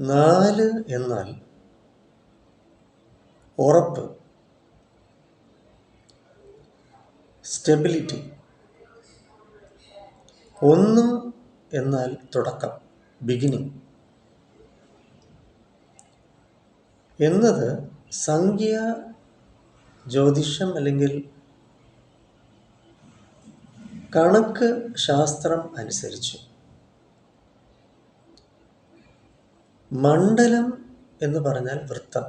നാല് എന്നാൽ ഉറപ്പ് സ്റ്റെബിലിറ്റി ഒന്ന് എന്നാൽ തുടക്കം ബിഗിനിങ് എന്നത് സംഖ്യ ജ്യോതിഷം അല്ലെങ്കിൽ കണക്ക് ശാസ്ത്രം അനുസരിച്ച്. മണ്ഡലം എന്ന് പറഞ്ഞാൽ വൃത്തം.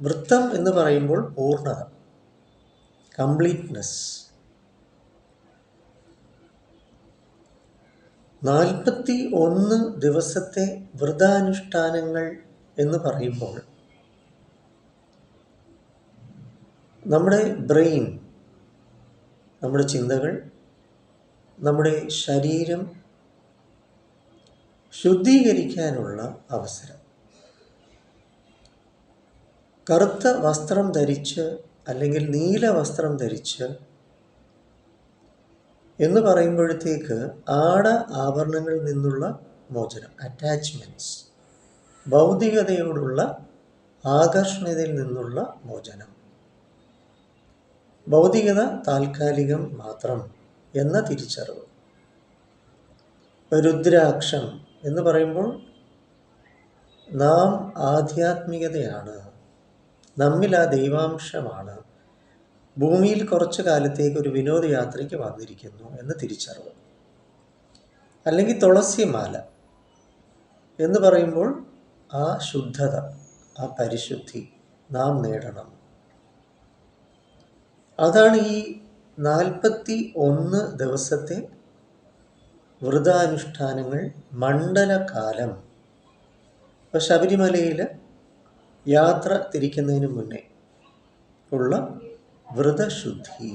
വൃത്തം എന്ന് പറയുമ്പോൾ പൂർണത കംപ്ലീറ്റ്നെസ് നാൽപ്പത്തി ഒന്ന് ദിവസത്തെ വ്രതാനുഷ്ഠാനങ്ങൾ എന്ന് പറയുമ്പോൾ നമ്മുടെ ബ്രെയിൻ നമ്മുടെ ചിന്തകൾ നമ്മുടെ ശരീരം ശുദ്ധീകരിക്കാനുള്ള അവസരം. കറുത്ത വസ്ത്രം ധരിച്ച് അല്ലെങ്കിൽ നീല വസ്ത്രം ധരിച്ച് എന്ന് പറയുമ്പോഴത്തേക്ക് ആട ആഭരണങ്ങളിൽ നിന്നുള്ള മോചനം അറ്റാച്ച്മെന്റ്സ് ഭൗതികതയോടുള്ള ആകർഷണതയിൽ നിന്നുള്ള മോചനം. ഭൗതികത താൽക്കാലികം മാത്രം എന്ന തിരിച്ചറിവ്. രുദ്രാക്ഷം എന്ന് പറയുമ്പോൾ നാം ആധ്യാത്മികതയാണ്. നമ്മിൽ ആ ദൈവാംശമാണ്. ഭൂമിയിൽ കുറച്ചു കാലത്തേക്ക് ഒരു വിനോദയാത്രയ്ക്ക് വന്നിരിക്കുന്നു എന്ന് തിരിച്ചറിവ്. അല്ലെങ്കിൽ തുളസിമാല എന്ന് പറയുമ്പോൾ ആ ശുദ്ധത ആ പരിശുദ്ധി നാം നേടണം. അതാണ് ഈ നാൽപ്പത്തി ഒന്ന് ദിവസത്തെ വ്രതാനുഷ്ഠാനങ്ങൾ മണ്ഡലകാലം. ഇപ്പോൾ ശബരിമലയിൽ യാത്ര തിരിക്കുന്നതിന് മുന്നേ ഉള്ള വ്രതശുദ്ധി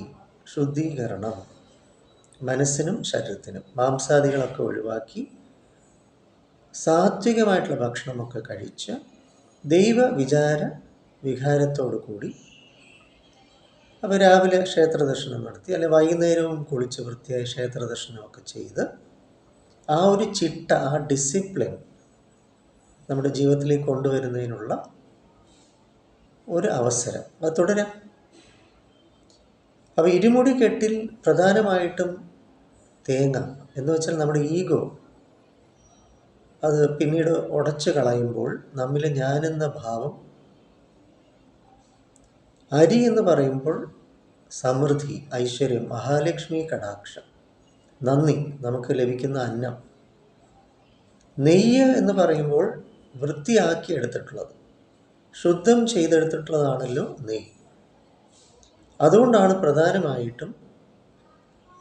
ശുദ്ധീകരണം മനസ്സിനും ശരീരത്തിനും മാംസാദികളൊക്കെ ഒഴിവാക്കി സാത്വികമായിട്ടുള്ള ഭക്ഷണമൊക്കെ കഴിച്ച് ദൈവ വിചാര വികാരത്തോടു കൂടി അപ്പോൾ രാവിലെ ക്ഷേത്ര ദർശനം നടത്തി അല്ലെങ്കിൽ വൈകുന്നേരവും കുളിച്ച് വൃത്തിയായി ക്ഷേത്ര ദർശനമൊക്കെ ചെയ്ത് ആ ഒരു ചിട്ട ആ ഡിസിപ്ലിൻ നമ്മുടെ ജീവിതത്തിലേക്ക് കൊണ്ടുവരുന്നതിനുള്ള ഒരു അവസരം. അത് തുടരാം. അപ്പോൾ ഇരുമുടി കെട്ടിൽ പ്രധാനമായിട്ടും തേങ്ങ എന്ന് വെച്ചാൽ നമ്മുടെ ഈഗോ അത് പിന്നീട് ഉടച്ചു കളയുമ്പോൾ നമ്മിൽ ഞാനെന്ന ഭാവം അരി എന്ന് പറയുമ്പോൾ സമൃദ്ധി ഐശ്വര്യം മഹാലക്ഷ്മി കടാക്ഷം. നന്ദി. നമുക്ക് ലഭിക്കുന്ന അന്നം. നെയ്യ് എന്ന് പറയുമ്പോൾ വൃത്തിയാക്കി എടുത്തിട്ടുള്ളത്. ശുദ്ധം ചെയ്തെടുത്തിട്ടുള്ളതാണല്ലോ നെയ്യ്. അതുകൊണ്ടാണ് പ്രധാനമായിട്ടും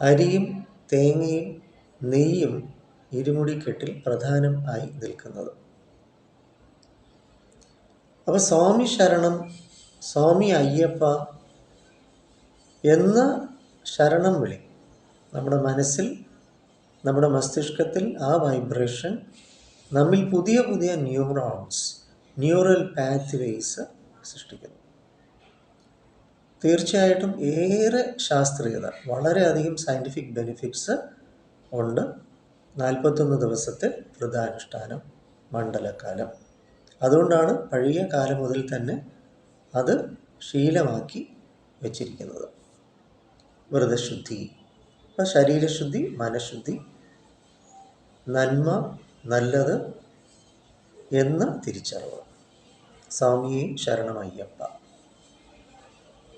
അരിയും തേങ്ങയും നെയ്യും ഇരുമുടിക്കെട്ടിൽ പ്രധാനം ആയി നിൽക്കുന്നത്. അപ്പോൾ സ്വാമി ശരണം സ്വാമി അയ്യപ്പ എന്ന ശരണം വിളി നമ്മുടെ മനസ്സിൽ നമ്മുടെ മസ്തിഷ്കത്തിൽ ആ വൈബ്രേഷൻ നമ്മിൽ പുതിയ പുതിയ ന്യൂറോൺസ് ന്യൂറൽ പാത്വേസ് സൃഷ്ടിക്കുന്നു. തീർച്ചയായിട്ടും ഏറെ ശാസ്ത്രീയത വളരെയധികം സയന്റിഫിക് ബെനിഫിറ്റ്സ് ഉണ്ട്. നാൽപ്പത്തൊന്ന് ദിവസത്തെ വ്രതാനുഷ്ഠാനം മണ്ഡലകാലം. അതുകൊണ്ടാണ് പഴയ കാലം മുതൽ തന്നെ അത് ശീലമാക്കി വച്ചിരിക്കുന്നത്. വ്രതശുദ്ധി അപ്പം ശരീരശുദ്ധി മനഃശുദ്ധി. നന്മ നല്ലത് എന്ന് തിരിച്ചറിവ് സ്വാമിയെ ശരണമയ്യപ്പ.